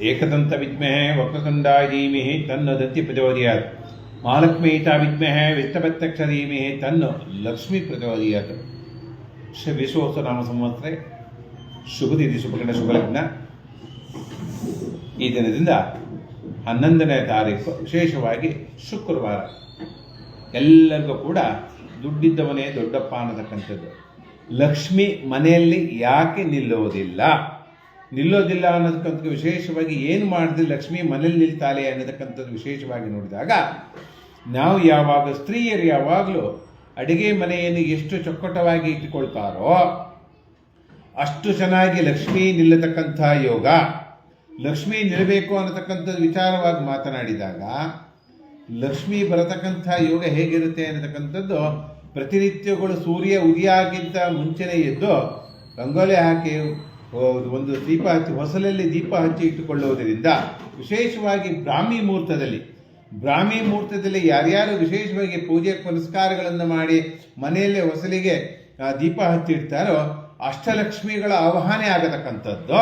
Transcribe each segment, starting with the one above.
ಏಕದಂತ ವಿದ್ಮಹೆ ವಕ್ರತುಂಡಾಯ ತನ್ನ ದತ್ತಿ ಪ್ರಚೋದಯಾತ್. ಮಹಾಲಕ್ಷ್ಮೀತಾ ವಿದ್ಮಹೆ ವಿತ್ತಪ್ರತ್ಯಕ್ಷ ಧೀಮಿಹಿ ತನ್ನ ಲಕ್ಷ್ಮೀ ಪ್ರಚೋದಯಾತ್. ಶ್ರೀ ವಿಶ್ವೋತ್ಸವ ನಾಮ ಸಂವತ್ಸರೆ. ಶುಭ ತಿಥಿ ಶುಭಗಣ ಶುಭಲಗ್ನ. ಈ ದಿನದಿಂದ ಹನ್ನೊಂದನೇ ತಾರೀಕು ವಿಶೇಷವಾಗಿ ಶುಕ್ರವಾರ. ಎಲ್ಲರಿಗೂ ಕೂಡ ದುಡ್ಡಿದ್ದವನೇ ದೊಡ್ಡಪ್ಪ ಅನ್ನತಕ್ಕಂಥದ್ದು. ಲಕ್ಷ್ಮಿ ಮನೆಯಲ್ಲಿ ಯಾಕೆ ನಿಲ್ಲೋದಿಲ್ಲ ನಿಲ್ಲೋದಿಲ್ಲ ಅನ್ನೋದಕ್ಕಂಥ ವಿಶೇಷವಾಗಿ ಏನು ಮಾಡಿದ್ರೆ ಲಕ್ಷ್ಮಿ ಮನೇಲಿ ನಿಲ್ತಾಳೆ ಅನ್ನತಕ್ಕಂಥದ್ದು ವಿಶೇಷವಾಗಿ ನೋಡಿದಾಗ, ನಾವು ಯಾವಾಗ ಸ್ತ್ರೀಯರು ಯಾವಾಗಲೂ ಅಡುಗೆ ಮನೆಯನ್ನು ಎಷ್ಟು ಚೊಕ್ಕಟವಾಗಿ ಇಟ್ಟುಕೊಳ್ತಾರೋ ಅಷ್ಟು ಚೆನ್ನಾಗಿ ಲಕ್ಷ್ಮಿ ನಿಲ್ಲತಕ್ಕಂಥ ಯೋಗ, ಲಕ್ಷ್ಮಿ ನಿಲ್ಲಬೇಕು ಅನ್ನತಕ್ಕಂಥದ್ದು ವಿಚಾರವಾಗಿ ಮಾತನಾಡಿದಾಗ, ಲಕ್ಷ್ಮಿ ಬರತಕ್ಕಂಥ ಯೋಗ ಹೇಗಿರುತ್ತೆ ಅನ್ನತಕ್ಕಂಥದ್ದು ಪ್ರತಿನಿತ್ಯಗಳು ಸೂರ್ಯ ಉದಿಯಾಗಿಂತ ಮುಂಚೆನೇ ಎದ್ದು ರಂಗೋಲಿ ಹಾಕಿ ಒಂದು ದೀಪ ಹಚ್ಚಿ, ಹೊಸಲಲ್ಲಿ ದೀಪ ಹಚ್ಚಿ ಇಟ್ಟುಕೊಳ್ಳುವುದರಿಂದ ವಿಶೇಷವಾಗಿ ಬ್ರಾಹ್ಮಿ ಮುಹೂರ್ತದಲ್ಲಿ ಬ್ರಾಹ್ಮಿ ಮುಹೂರ್ತದಲ್ಲಿ ಯಾರ್ಯಾರು ವಿಶೇಷವಾಗಿ ಪೂಜೆ ಪುನಸ್ಕಾರಗಳನ್ನು ಮಾಡಿ ಮನೆಯಲ್ಲೇ ಹೊಸಲಿಗೆ ದೀಪ ದೀಪ ಹಚ್ಚಿಡ್ತಾರೋ ಅಷ್ಟಲಕ್ಷ್ಮಿಗಳ ಆವಾಹನೆ ಆಗತಕ್ಕಂಥದ್ದು.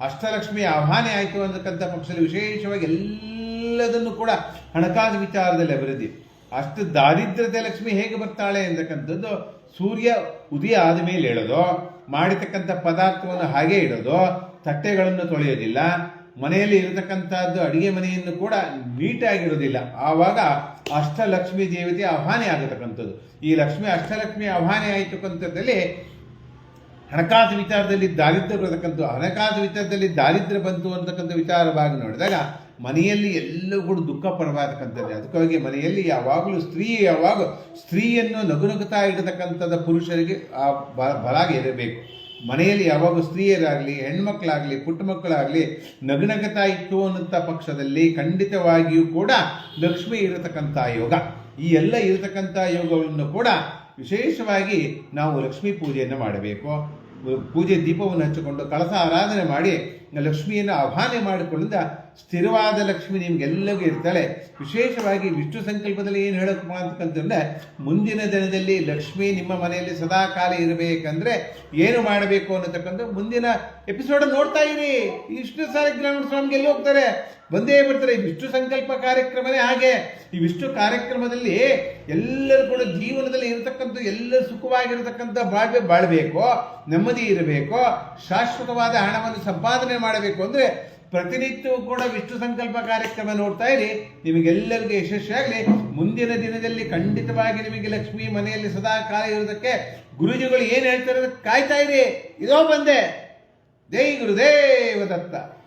ಅಷ್ಟಲಕ್ಷ್ಮಿ ಆವಾಹನೆ ಆಯಿತು ಅಂತಕ್ಕಂಥ ಪಕ್ಷದಲ್ಲಿ ವಿಶೇಷವಾಗಿ ಎಲ್ಲದನ್ನು ಕೂಡ ಹಣಕಾಸು ವಿಚಾರದಲ್ಲಿ ಅಭಿವೃದ್ಧಿ. ಅಷ್ಟು ದಾರಿದ್ರ್ಯತೆ ಲಕ್ಷ್ಮಿ ಹೇಗೆ ಬರ್ತಾಳೆ ಅಂತಕ್ಕಂಥದ್ದು ಸೂರ್ಯ ಉದಯ ಆದ ಮೇಲೆ ಹೇಳೋದು, ಮಾಡಿರ್ತಕ್ಕಂಥ ಪದಾರ್ಥವನ್ನು ಹಾಗೆ ಇಡೋದು, ತಟ್ಟೆಗಳನ್ನು ತೊಳೆಯೋದಿಲ್ಲ, ಮನೆಯಲ್ಲಿ ಇರತಕ್ಕಂಥದ್ದು ಅಡಿಗೆ ಮನೆಯನ್ನು ಕೂಡ ನೀಟಾಗಿರೋದಿಲ್ಲ ಆವಾಗ ಅಷ್ಟಲಕ್ಷ್ಮಿ ದೇವತೆ ಆಹ್ವಾನೆ ಆಗತಕ್ಕಂಥದ್ದು. ಈ ಲಕ್ಷ್ಮಿ ಅಷ್ಟಲಕ್ಷ್ಮಿ ಆಹ್ವಾನೆ ಆಯಿತಕ್ಕಂಥದ್ದಲ್ಲಿ ಹಣಕಾಸು ವಿಚಾರದಲ್ಲಿ ದಾರಿದ್ರ್ಯ ಬರತಕ್ಕಂಥ, ಹಣಕಾಸು ವಿಚಾರದಲ್ಲಿ ದಾರಿದ್ರ್ಯ ಬಂತು ಅಂತಕ್ಕಂಥ ವಿಚಾರವಾಗಿ ನೋಡಿದಾಗ ಮನೆಯಲ್ಲಿ ಎಲ್ಲವೂ ಕೂಡ ದುಃಖ ಪಡಬಾರತಕ್ಕಂಥದ್ದು. ಅದಕ್ಕಾಗಿ ಮನೆಯಲ್ಲಿ ಯಾವಾಗಲೂ ಸ್ತ್ರೀ, ಯಾವಾಗ ಸ್ತ್ರೀಯನ್ನು ನಗುನಗುತ್ತಾ ಇಡತಕ್ಕಂಥದ್ದು ಪುರುಷರಿಗೆ ಆ ಬ- ಬಲಾಗಿ ಇರಬೇಕು. ಮನೆಯಲ್ಲಿ ಯಾವಾಗ ಸ್ತ್ರೀಯರಾಗಲಿ, ಹೆಣ್ಮಕ್ಳಾಗಲಿ ಪುಟ್ಟ ಮಕ್ಕಳಾಗಲಿ ನಗುನಗುತ್ತಾ ಇತ್ತು ಅನ್ನಂಥ ಪಕ್ಷದಲ್ಲಿ ಖಂಡಿತವಾಗಿಯೂ ಕೂಡ ಲಕ್ಷ್ಮಿ ಇರತಕ್ಕಂಥ ಯೋಗ. ಈ ಎಲ್ಲ ಇರತಕ್ಕಂಥ ಯೋಗವನ್ನು ಕೂಡ ವಿಶೇಷವಾಗಿ ನಾವು ಲಕ್ಷ್ಮೀ ಪೂಜೆಯನ್ನು ಮಾಡಬೇಕು. ಪೂಜೆ ದೀಪವನ್ನು ಹಚ್ಚಿಕೊಂಡು ಕಳಸ ಆರಾಧನೆ ಮಾಡಿ ಲಕ್ಷ್ಮಿಯನ್ನು ಆಹ್ವಾನ ಮಾಡಿಕೊಳ್ಳಿಂದ ಸ್ಥಿರವಾದ ಲಕ್ಷ್ಮಿ ನಿಮಗೆಲ್ಲವೂ ಇರ್ತಾಳೆ. ವಿಶೇಷವಾಗಿ ವಿಷ್ಣು ಸಂಕಲ್ಪದಲ್ಲಿ ಏನು ಹೇಳಕ್ಕೆ ಅಂತಕ್ಕಂತಂದ್ರೆ ಮುಂದಿನ ದಿನದಲ್ಲಿ ಲಕ್ಷ್ಮಿ ನಿಮ್ಮ ಮನೆಯಲ್ಲಿ ಸದಾ ಕಾಲ ಇರಬೇಕಂದ್ರೆ ಏನು ಮಾಡಬೇಕು ಅನ್ನತಕ್ಕಂಥ ಮುಂದಿನ ಎಪಿಸೋಡ್ ನೋಡ್ತಾ ಇರಿ. ಇಷ್ಟು ವಿಷ್ಣು ಗ್ರಾಮೀಣ ಸ್ವಾಮಿಗೆ ಎಲ್ಲಿ ಹೋಗ್ತಾರೆ? ಬಂದೇ ಬರ್ತಾರೆ. ಈ ವಿಷ್ಣು ಸಂಕಲ್ಪ ಕಾರ್ಯಕ್ರಮನೇ ಹಾಗೆ. ಈ ವಿಷ್ಣು ಕಾರ್ಯಕ್ರಮದಲ್ಲಿ ಎಲ್ಲರೂ ಕೂಡ ಜೀವನದಲ್ಲಿ ಇರತಕ್ಕಂಥ ಎಲ್ಲ ಸುಖವಾಗಿರತಕ್ಕಂಥ ಬಾಳ್ವೆ ಬಾಳ್ಬೇಕು, ನೆಮ್ಮದಿ ಇರಬೇಕು, ಶಾಶ್ವತವಾದ ಹಣವನ್ನು ಸಂಪಾದನೆ ಮಾಡಬೇಕು ಅಂದ್ರೆ ಪ್ರತಿನಿತ್ಯವೂ ಕೂಡ ವಿಷ್ಣು ಸಂಕಲ್ಪ ಕಾರ್ಯಕ್ರಮ ನೋಡ್ತಾ ಇರಿ. ನಿಮಗೆಲ್ಲರಿಗೂ ಯಶಸ್ವಿಯಾಗಲಿ. ಮುಂದಿನ ದಿನದಲ್ಲಿ ಖಂಡಿತವಾಗಿ ನಿಮಗೆ ಲಕ್ಷ್ಮಿ ಮನೆಯಲ್ಲಿ ಸದಾ ಕಾಲ ಇರೋದಕ್ಕೆ ಗುರುಜಿಗಳು ಏನು ಹೇಳ್ತಾರೆ ಕಾಯ್ತಾ ಇರಿ. ಇದೋ ಬಂದೆ. ಜೈ ಗುರುದೇವ ದತ್ತ.